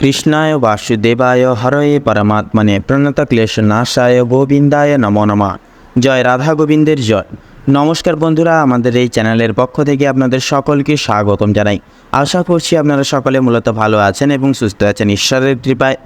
কৃষ্ণায় বাসুদেবায় হরয়ে পরমাত্মনে প্রণত ক্লেশ নাশায় গোবিন্দায় নমো নমঃ। জয় রাধা গোবিন্দের জয়। নমস্কার বন্ধুরা, আমাদের এই চ্যানেলের পক্ষ থেকে আপনাদের সকলকে স্বাগতম জানাই। আশা করছি আপনারা সকলে মূলত ভালো আছেন এবং সুস্থ আছেন ঈশ্বরের কৃপায়।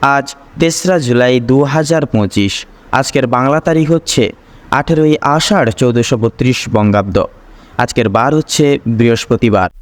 আজ তেসরা জুলাই দু হাজার পঁচিশ, আজকের বাংলা তারিখ হচ্ছে আঠেরোই আষাঢ় চৌদ্দশো বত্রিশ বঙ্গাব্দ। আজকের বার হচ্ছে বৃহস্পতিবার।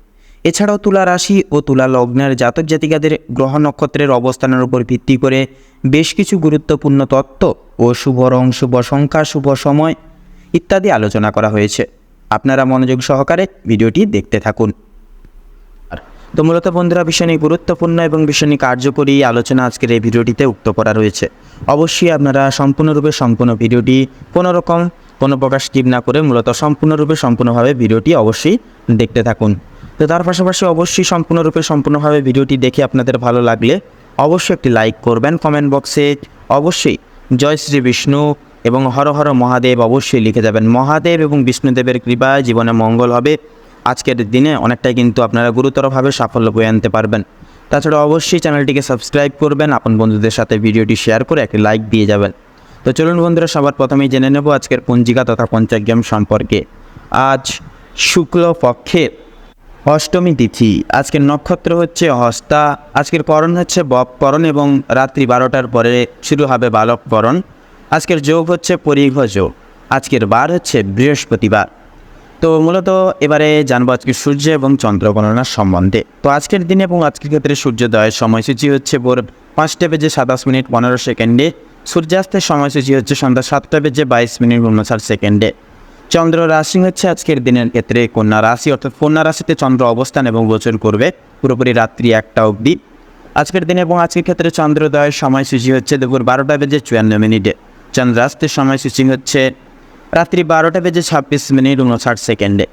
এছাড়াও তুলা রাশি ও তুলা লগ্নের জাতক জাতিকাদের গ্রহ নক্ষত্রের অবস্থানের উপর ভিত্তি করে বেশ কিছু গুরুত্বপূর্ণ তত্ত্ব ও শুভ রং, শুভ সংখ্যা, শুভ সময় ইত্যাদি আলোচনা করা হয়েছে। আপনারা মনোযোগ সহকারে ভিডিওটি দেখতে থাকুন। তো মূলত বন্ধুরা, ভীষণই গুরুত্বপূর্ণ এবং ভীষণই কার্যকরী আলোচনা আজকের এই ভিডিওটিতে উক্ত করা রয়েছে। অবশ্যই আপনারা সম্পূর্ণরূপে সম্পূর্ণ ভিডিওটি কোনো রকম কোনো প্রকাশ স্কিপ না করে মূলত সম্পূর্ণরূপে সম্পূর্ণভাবে ভিডিওটি অবশ্যই দেখতে থাকুন। তো তার পাশাপাশি অবশ্যই সম্পূর্ণরূপে সম্পূর্ণভাবে ভিডিওটি দেখে আপনাদের ভালো লাগলে অবশ্যই একটি লাইক করবেন কমেন্ট বক্সে অবশ্যই জয় শ্রী বিষ্ণু এবং হর হর মহাদেব অবশ্যই লিখে যাবেন, মহাদেব এবং বিষ্ণুদেবের কৃপায় জীবনে মঙ্গল হবে। আজকের দিনে অনেকটাই কিন্তু আপনারা গুরুতরভাবে সাফল্য বয়ে আনতে পারবেন। তাছাড়া অবশ্যই চ্যানেলটিকে সাবস্ক্রাইব করবেন, আপন বন্ধুদের সাথে ভিডিওটি শেয়ার করে একটি লাইক দিয়ে যাবেন। তো চলুন বন্ধুরা, সবার প্রথমেই জেনে নেব আজকের পঞ্জিকা তথা পঞ্চাগ্রাম সম্পর্কে। আজ শুক্ল পক্ষের অষ্টমী তিথি। আজকের নক্ষত্র হচ্ছে হস্তা আজকের করণ হচ্ছে বপকরণ এবং রাত্রি বারোটার পরে শুরু হবে বালককরণ আজকের যোগ হচ্ছে পরিঘ যোগ। আজকের বার হচ্ছে বৃহস্পতিবার। তো মূলত এবারে জানব আজকে সূর্য এবং চন্দ্র গণনার সম্বন্ধে। তো আজকের দিনে এবং আজকের ক্ষেত্রে সূর্যোদয়ের সময়সূচি হচ্ছে ভোর পাঁচটা বেজে সাতাশ মিনিট পনেরো সেকেন্ডে। সূর্যাস্তের সময়সূচি হচ্ছে সন্ধ্যা সাতটা বেজে বাইশ মিনিট উনষাট সেকেন্ডে। চন্দ্র রাশি হচ্ছে আজকের দিনের ক্ষেত্রে কন্যা রাশি, অর্থাৎ কন্যা রাশিতে চন্দ্র অবস্থান এবং গোচর করবে পুরোপুরি রাত্রি একটা অবধি। আজকের দিনে এবং আজকের ক্ষেত্রে চন্দ্রোদয়ের সময়সূচি হচ্ছে দুপুর বারোটা বেজে চুয়ান্ন মিনিটে। চন্দ্রাস্তের সময়সূচি হচ্ছে রাত্রি বারোটা বেজে ছাব্বিশ মিনিট উনষাট সেকেন্ডে।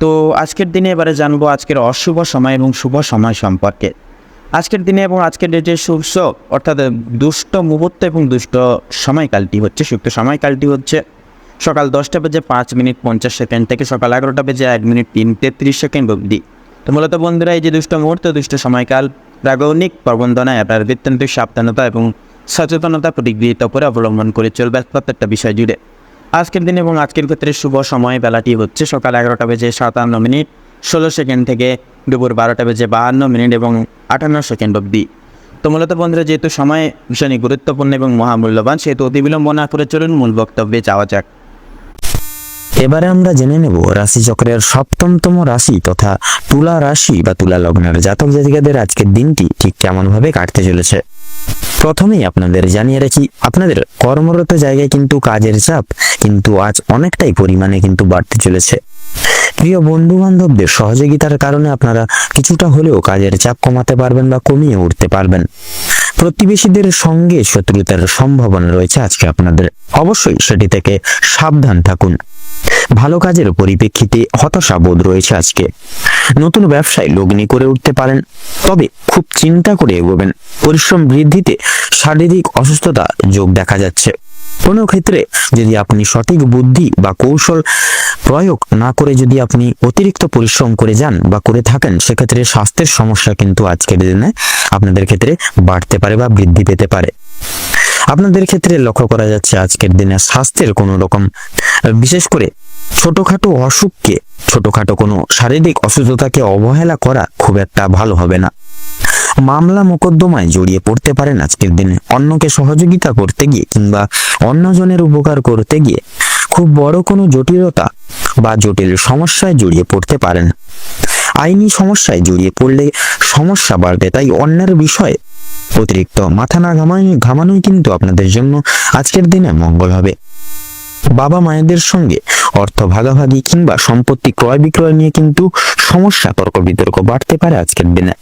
তো আজকের দিনে এবারে জানব আজকের অশুভ সময় এবং শুভ সময় সম্পর্কে। আজকের দিনে এবং আজকের ডেটে শুভ অর্থাৎ দুষ্ট মুহূর্ত এবং দুষ্ট সময়কালটি হচ্ছে, সুক্ত সময়কালটি হচ্ছে সকাল দশটা বেজে পাঁচ মিনিট পঞ্চাশ সেকেন্ড থেকে সকাল এগারোটা বেজে এক মিনিট তিন তেত্রিশ সেকেন্ড অবধি। তো মূলত বন্ধুরা, এই যে দুষ্ট মুহূর্ত, দুষ্ট সময়কাল, প্রাগণিক প্রবন্ধনায় আপনার অত্যন্ত সাবধানতা এবং সচেতনতা প্রতিগৃহীত করে অবলম্বন করে চলবে প্রত্যেকটা বিষয় জুড়ে। আজকের দিন এবং আজকের ক্ষেত্রে শুভ সময় বেলাটি হচ্ছে সকাল এগারোটা বেজে সাতান্ন মিনিট। ষোলো সেকেন্ড থেকে দুপুর বারোটা বেজে বাহান্ন মিনিট এবং আটান্ন সেকেন্ড অবধি। তো মূলত বন্ধুরা, যেহেতু সময় ভীষণই গুরুত্বপূর্ণ এবং মহামূল্যবান, সেহেতু অতি বিলম্ব না করে চলুন মূল বক্তব্যে যাওয়া যাক। এবারে আমরা জেনে নেব রাশিচক্রের সপ্তমতম রাশি তথা তুলা রাশি বা তুলা লগ্নের জাতক জাতিকাদের আজকের দিনটি ঠিক কেমন ভাবে কাটতে চলেছে। প্রথমেই আপনাদের জানিয়ে রাখি, আপনাদের কর্মরত জায়গায় কিন্তু কাজের চাপ কিন্তু আজ অনেকটাই পরিমাণে কিন্তু বাড়তে চলেছে। প্রিয় বন্ধু বান্ধবদের সহযোগিতার কারণে আপনারা কিছুটা হলেও কাজের চাপ কমাতে পারবেন বা কমিয়ে উঠতে পারবেন। প্রতিবেশীদের সঙ্গে শত্রুতার সম্ভাবনা রয়েছে আজকে আপনাদের। অবশ্যই সেটি থেকে সাবধান থাকুন। ভালো কাজের পরিপ্রেক্ষিতে হতাশা বোধ রয়েছে আজকে। নতুন ব্যবসায় লগ্নি করে উঠতে পারেন, তবে খুব চিন্তা করে এগোবেন। পরিশ্রম বৃদ্ধিতে শারীরিক অসুস্থতা যোগ দেখা যাচ্ছে। কোনো ক্ষেত্রে যদি আপনি সঠিক বুদ্ধি বা কৌশল প্রয়োগ না করে যদি আপনি অতিরিক্ত পরিশ্রম করে যান বা করে থাকেন, সেক্ষেত্রে স্বাস্থ্যের সমস্যা কিন্তু আজকের দিনে আপনাদের ক্ষেত্রে বাড়তে পারে বা বৃদ্ধি পেতে পারে। আপনাদের ক্ষেত্রে লক্ষ্য করা যাচ্ছে আজকের দিনে স্বাস্থ্যের কোনো রকম, বিশেষ করে ছোটখাটো অসুখকে, ছোটখাটো কোনো শারীরিক অসুস্থতাকে অবহেলা করা খুব একটা ভালো হবে না। মামলা মোকদ্দমায় জড়িয়ে পড়তে পারেন আজকের দিনে। অন্যকে সহযোগিতা করতে গিয়ে কিংবা অন্যজনের উপকার করতে গিয়ে খুব বড় কোনো জটিলতা বা জটিল সমস্যায় জড়িয়ে পড়তে পারেন। আইনি সমস্যায় জড়িয়ে পড়লে সমস্যা বাড়বে, তাই অন্যের বিষয়ে অতিরিক্ত মাথা না ঘামানো ঘামানোই কিন্তু আপনাদের জন্য আজকের দিনে মঙ্গল হবে। বাবা মায়েদের সঙ্গে অর্থ ভাগাভাগি কিংবা সম্পত্তি ক্রয় বিক্রয় নিয়ে কিন্তু সমস্যা তর্ক বিতর্ক বাড়তে পারে আজকের দিনে।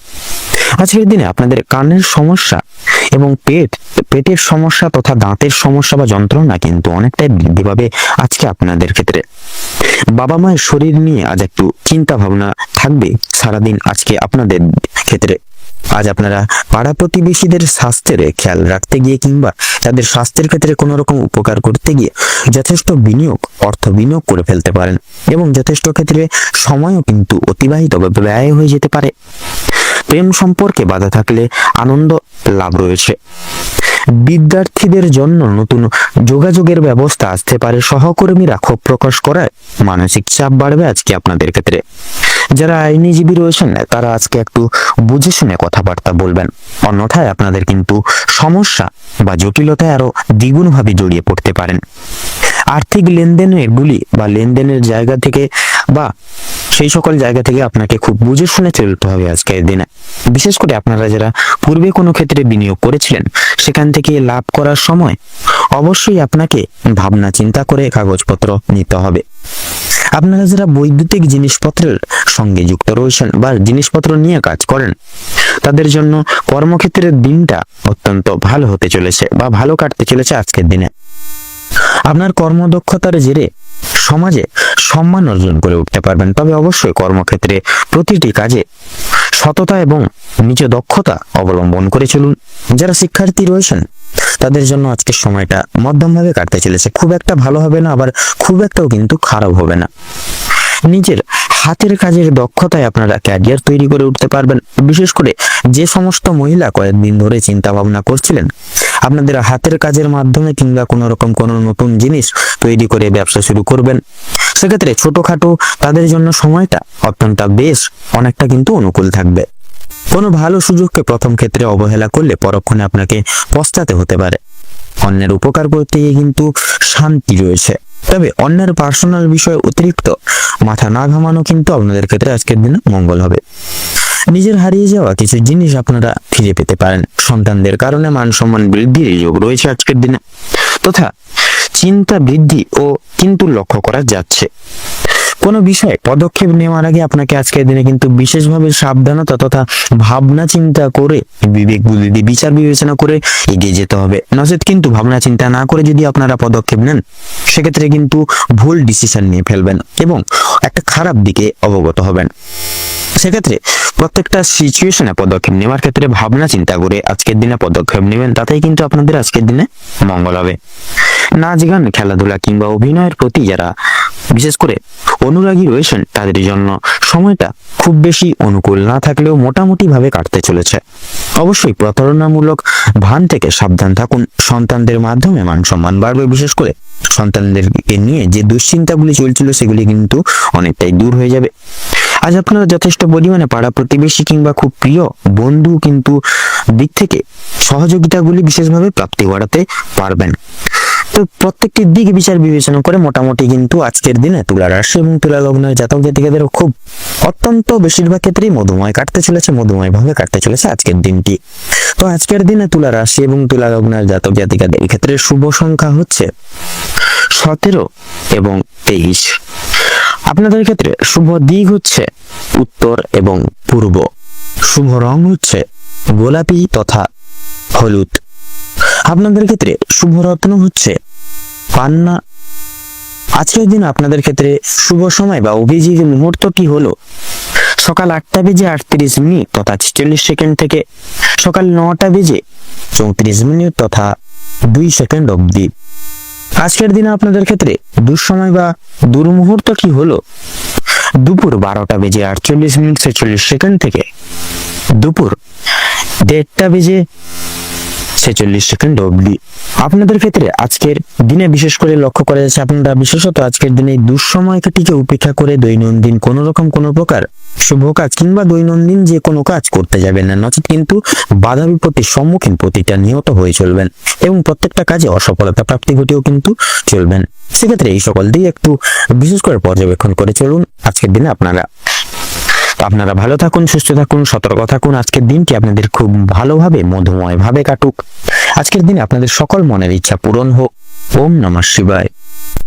আজকের দিনে আপনাদের কানের সমস্যা এবং পেট, পেটের সমস্যা তথা দাঁতের সমস্যা বা যন্ত্রণা কিন্তু অনেকটাই বৃদ্ধি পাবে আজকে আপনাদের ক্ষেত্রে। বাবা মায়ের শরীর নিয়ে আজ একটু চিন্তা ভাবনা থাকবে সারাদিন আজকে আপনাদের ক্ষেত্রে। আজ আপনারা পাড়া প্রতিবেশীদের স্বাস্থ্যের খেয়াল রাখতে গিয়ে কিংবা তাদের স্বাস্থ্যের ক্ষেত্রে কোনো রকম উপকার করতে গিয়ে যথেষ্ট বিনিয়োগ, অর্থ বিনিয়োগ করে ফেলতে পারেন এবং যথেষ্ট ক্ষেত্রে সময়ও কিন্তু অতিবাহিত ব্যয় হয়ে যেতে পারে। প্রেম সম্পর্কে বাধা থাকলে আনন্দ লাভ রয়েছে। বিদ্যার্থীদের জন্য নতুন যোগাযোগের ব্যবস্থা আসতে পারে, সহকর্মীরা ক্ষোভ প্রকাশ করায় মানসিক চাপ বাড়বে আজকে আপনাদের ক্ষেত্রে। যারা আইনজীবী রয়েছেন, তারা আজকে একটু বুঝে শুনে কথাবার্তা বলবেন। অন্যথায় আপনাদের কিন্তু সমস্যা বা জটিলতায় আরও দ্বিগুণভাবে জড়িয়ে পড়তে পারেন। আর্থিক লেনদেনের গুলি বা লেনদেনের জায়গা থেকে বা সেই সকল জায়গা থেকে আপনাকে খুব বুঝে শুনে চলতে হবে আজকের দিনে। বিশেষ করে আপনারা যারা পূর্বে কোনো ক্ষেত্রে বিনিয়োগ করেছিলেন, সেখান থেকে লাভ করার সময় অবশ্যই আপনাকে ভাবনা চিন্তা করে কাগজপত্র নিতে হবে। আপনারা যারা বৈদ্যুতিক জিনিসপত্রের সঙ্গে যুক্ত রয়েছেন বা জিনিসপত্র নিয়ে কাজ করেন, তাদের জন্য কর্মক্ষেত্রের দিনটা অত্যন্ত ভালো হতে চলেছে বা ভালো কাটতে চলেছে আজকের দিনে। আপনার কর্মদক্ষতার জেরে সমাজে সম্মান অর্জন করে উঠতে পারবেন। তবে অবশ্যই কর্মক্ষেত্রে প্রতিটি কাজে সততা এবং নিজ দক্ষতা অবলম্বন করে চলুন। যারা শিক্ষার্থী রয়েছেন, তাদের জন্য আজকের সময়টা মধ্যমভাবে কাটতে চলেছে। খুব একটা ভালো হবে না, আবার খুব একটাও কিন্তু খারাপ হবে না। নিজের হাতের কাজের দক্ষতায় আপনারা ক্যারিয়ার তৈরি করে উঠতে পারবেন। বিশেষ করে যে সমস্ত মহিলা কয়েকদিন ধরে চিন্তা ভাবনা করছিলেন আপনাদের হাতের কাজের মাধ্যমে কিংবা কোনো রকম কোনো নতুন জিনিস তৈরি করে ব্যবসা শুরু করবেন। সেক্ষেত্রে ছোটখাটো তাদের জন্য সময়টা অত্যন্ত বেশ, অনেকটা কিন্তু অনুকূল থাকবে। কোনো ভালো সুযোগকে প্রথম ক্ষেত্রে অবহেলা করলে পরক্ষণে আপনাকে পস্তাতে হতে পারে। অন্যের উপকার করতে গিয়ে কিন্তু শান্তি রয়েছে। তবে অন্যের পার্সোনাল বিষয়ে অতিরিক্ত। মাথা না ঘামানো কিন্তু আপনাদের ক্ষেত্রে আজকের দিনে মঙ্গল হবে। নিজের হারিয়ে যাওয়া কিছু জিনিস আপনারা ফিরে পেতে পারেন। সন্তানদের কারণে মান সম্মান বৃদ্ধির যোগ রয়েছে আজকের দিনে। তথা চিন্তা বৃদ্ধি ও কিন্তু লক্ষ্য করা যাচ্ছে। কোনো বিষয়ে পদক্ষেপ নেওয়ার আগে আপনাকে আজকের দিনে কিন্তু বিশেষভাবে সাবধানতা তথা ভাবনা চিন্তা করে বিবেক বুদ্ধি, বিচার বিবেচনা করে এগিয়ে যেতে হবে। নচেত কিন্তু ভাবনা চিন্তা না করে যদি আপনারা পদক্ষেপ নেন, সেক্ষেত্রে কিন্তু ভুল ডিসিশন নিয়ে ফেলবেন এবং একটা খারাপ দিকে অবগত হবেন। সেক্ষেত্রে প্রত্যেকটা সিচুয়েশনে পদক্ষেপ নেওয়ার ক্ষেত্রে ভাবনা, চিন্তা করে আজকের দিনে পদক্ষেপ নেবেন। তাতেই কিন্তু আপনাদের আজকের দিনে মঙ্গল হবে। নাচ গান খেলাধুলা কিংবা অভিনয়ের প্রতি যারা বিশেষ করে অনুরাগী রয়েছেন, তাদের জন্য সময়টা খুব বেশি অনুকূল না থাকলেও মোটামুটি ভাবে কাটতে চলেছে। অবশ্যই প্রতারণামূলক ভান থেকে সাবধান থাকুন। সন্তানদের মাধ্যমে মান সম্মান বাড়বে। বিশেষ করে সন্তানদেরকে নিয়ে যে দুশ্চিন্তাগুলি চলছিল, সেগুলি কিন্তু অনেকটাই দূর হয়ে যাবে। আজ আপনারা যথেষ্ট পরিমাণে পাড়া প্রতিবেশী কিংবা খুব প্রিয় বন্ধু কিন্তু দিক থেকে সহযোগিতাগুলি বিশেষভাবে প্রাপ্তি ঘটাতে পারবেন। তো প্রত্যেকটি দিক বিচার বিবেচনা করে মোটামুটি কিন্তু আজকের দিনে তুলা রাশি এবং তুলা লগ্নের জাতক জাতিকাদের খুব অত্যন্ত বেশিরভাগ ক্ষেত্রেই মধুময় কাটতে চলেছে মধুময় ভাবে কাটতে চলেছে আজকের দিনটি। তো আজকের দিনে তুলা রাশি এবং তুলা লগ্নের জাতক জাতিকাদের ক্ষেত্রে শুভ সংখ্যা হচ্ছে সতেরো এবং তেইশ। আপনাদের ক্ষেত্রে শুভ দিক হচ্ছে উত্তর এবং পূর্ব। শুভ রং হচ্ছে গোলাপি তথা হলুদ। আপনাদের ক্ষেত্রে শুভ রত্ন হচ্ছে পান্না। আজকের দিন আপনাদের ক্ষেত্রে শুভ সময় বা অভিজিৎ মুহূর্তটি হলো? সকাল আটটা বেজে আটত্রিশ মিনিট তথা ছেচল্লিশ সেকেন্ড থেকে সকাল নটা বেজে চৌত্রিশ মিনিট তথা দুই সেকেন্ড অবধি। আজকের দিনে আপনাদের ক্ষেত্রে দুঃসময় বা দুর্মুহূর্ত কি হলো? দুপুর বারোটা বেজে আটচল্লিশ মিনিট ছেচল্লিশ সেকেন্ড থেকে। দুপুর দেড়টা বেজে ছেচল্লিশ সেকেন্ড অবধি। আপনাদের ক্ষেত্রে আজকের দিনে বিশেষ করে লক্ষ্য করা যাচ্ছে আপনারা বিশেষত আজকের দিনে দুঃসময়টিকে উপেক্ষা করে দৈনন্দিন কোনো রকম কোনো প্রকার শুভ কাজ কিংবা দৈনন্দিন যে কোনো কাজ করতে যাবেন না, নচেত কিন্তু বাধা বিপত্তির সম্মুখীন প্রতিটা নিহত হয়ে চলবেন এবং প্রত্যেকটা কাজে অসফলতা প্রাপ্তি ঘটেও কিন্তু চলবেন। সেক্ষেত্রে এই সকল দিয়ে একটু বিশেষ করে পর্যবেক্ষণ করে চলুন আজকের দিনে আপনারা। আপনারা ভালো থাকুন, সুস্থ থাকুন, সতর্ক থাকুন। আজকের দিনটি আপনাদের খুব ভালোভাবে মধুময় ভাবে কাটুক। আজকের দিনে আপনাদের সকল মনের ইচ্ছা পূরণ হোক। ওম নমঃ শিবায়।